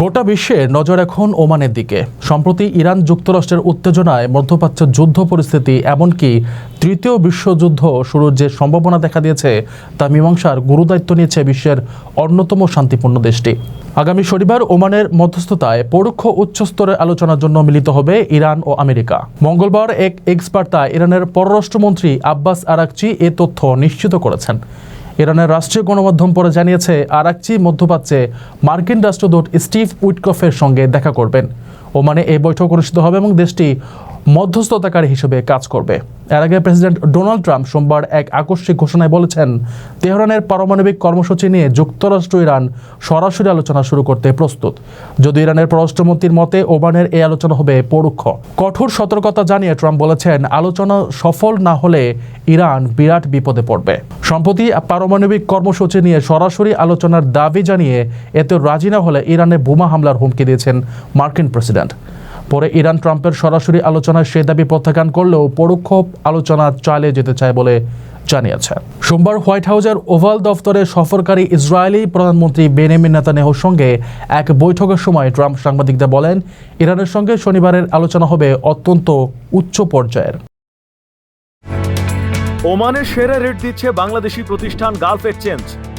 গোটা বিশ্বে নজর এখন ওমানের দিকে। সম্প্রতি ইরান যুক্তরাষ্ট্রের উত্তেজনায় মধ্যপ্রাচ্য যুদ্ধ পরিস্থিতি, এমনকি তৃতীয় বিশ্বযুদ্ধ শুরুর যে সম্ভাবনা দেখা দিয়েছে, তা মীমাংসার গুরুদায়িত্ব নিয়েছে বিশ্বের অন্যতম শান্তিপূর্ণ দেশটি। আগামী শনিবার ওমানের মধ্যস্থতায় পরোক্ষ উচ্চস্তরের আলোচনার জন্য মিলিত হবে ইরান ও আমেরিকা। মঙ্গলবার এক এক্সপার্তা ইরানের পররাষ্ট্রমন্ত্রী আব্বাস আরাকচি এ তথ্য নিশ্চিত করেছেন। ইরানের রাষ্ট্রীয় গণমাধ্যম পরে জানিয়েছে, আরাকচি মধ্যপ্রাচ্যে মার্কিন রাষ্ট্রদূত স্টিভ উইটকফের সঙ্গে দেখা করবেন। ওমানে এই বৈঠক অনুষ্ঠিত হবে এবং দেশটি মধ্যস্থতাকারী হিসেবে কাজ করবে। এর আগে প্রেসিডেন্ট ডোনাল্ড ট্রাম্প সোমবার এক আকস্মিক ঘোষণায় বলেছেন, তেহরানের পারমাণবিক কর্মসূচি নিয়ে যুক্তরাষ্ট্র ইরান সরাসরি আলোচনা শুরু করতে প্রস্তুত। যদি ইরানের পররাষ্ট্রমন্ত্রীর মতে, ওমানের এই আলোচনা হবে পরোক্ষ। কঠোর সতর্কতা জানিয়ে ট্রাম্প বলেছেন, আলোচনা সফল না হলে ইরান বিরাট বিপদে পড়বে। সম্প্রতি পারমাণবিক কর্মসূচি নিয়ে সরাসরি আলোচনার দাবি জানিয়ে এতে রাজি না হলে ইরানে বোমা হামলার হুমকি দিয়েছেন মার্কিন প্রেসিডেন্ট। পরে ইরান ট্রাম্পের সরাসরি আলোচনায় সে দাবি প্রত্যাখ্যান করলেও পরোক্ষ আলোচনা চালিয়ে যেতে চায় বলে জানিয়েছে। সোমবার হোয়াইট হাউসের ওভাল দফতরে সফরকারী ইসরায়েলি প্রধানমন্ত্রী বেনেমিন নেতানিয়াহুর সঙ্গে এক বৈঠকের সময় ট্রাম্প সাংবাদিকদের বলেন, ইরানের সঙ্গে শনিবারের আলোচনা হবে অত্যন্ত উচ্চ পর্যায়ের। ওমানের সেরা রেট দিচ্ছে বাংলাদেশি প্রতিষ্ঠান গালফ এক্সচেঞ্জ।